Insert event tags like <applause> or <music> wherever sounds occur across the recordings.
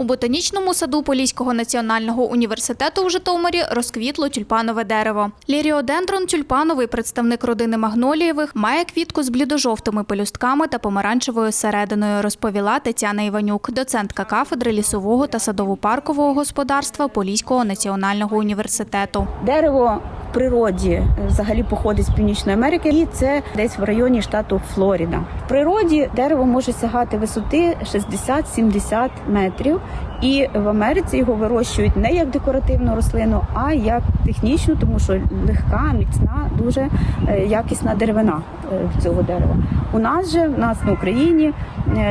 У ботанічному саду Поліського національного університету у Житомирі розквітло тюльпанове дерево. Ліріодендрон тюльпановий, представник родини магнолієвих, має квітку з блідожовтими пелюстками та помаранчевою серединою, розповіла Тетяна Іванюк, доцентка кафедри лісового та садово-паркового господарства Поліського національного університету. Дерево природі е, взагалі походить з Північної Америки, і це десь в районі штату Флоріда. В природі дерево може сягати висоти 60-70 метрів. І в Америці його вирощують не як декоративну рослину, а як технічну, тому що легка, міцна, дуже е, якісна деревина е, цього дерева. У нас же в нас на Україні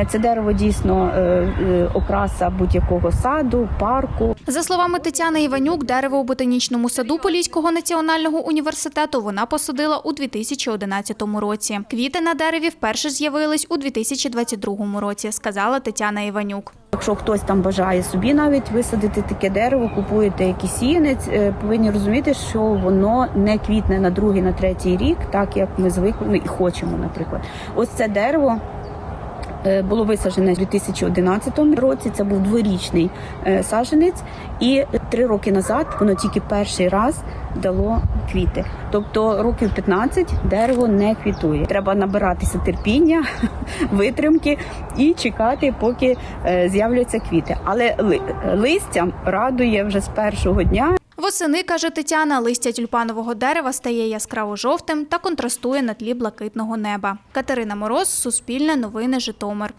це дерево дійсно окраса будь-якого саду, парку. За словами Тетяни Іванюк, дерево у ботанічному саду Поліського національного університету вона посадила у 2011 році. Квіти на дереві вперше з'явились у 2022 році, сказала Тетяна Іванюк. Якщо хтось там бажає собі навіть висадити таке дерево, купуєте якийсь сіянець, е, повинні розуміти, що воно не квітне на другий, на третій рік, так як ми звикли ну, і хочемо, наприклад. Ось це дерево. Е, Було висаджене у 2011 році. Це був дворічний е, саджанець, і три роки назад воно тільки перший раз дало квіти. Тобто років 15 дерево не квітує. Треба набиратися терпіння, <laughs> витримки і чекати, поки е, з'являться квіти. Але листям радує вже з першого дня. Восени, каже Тетяна, листя тюльпанового дерева стає яскраво жовтим та контрастує на тлі блакитного неба. Катерина Мороз, Суспільне новини, Житомир.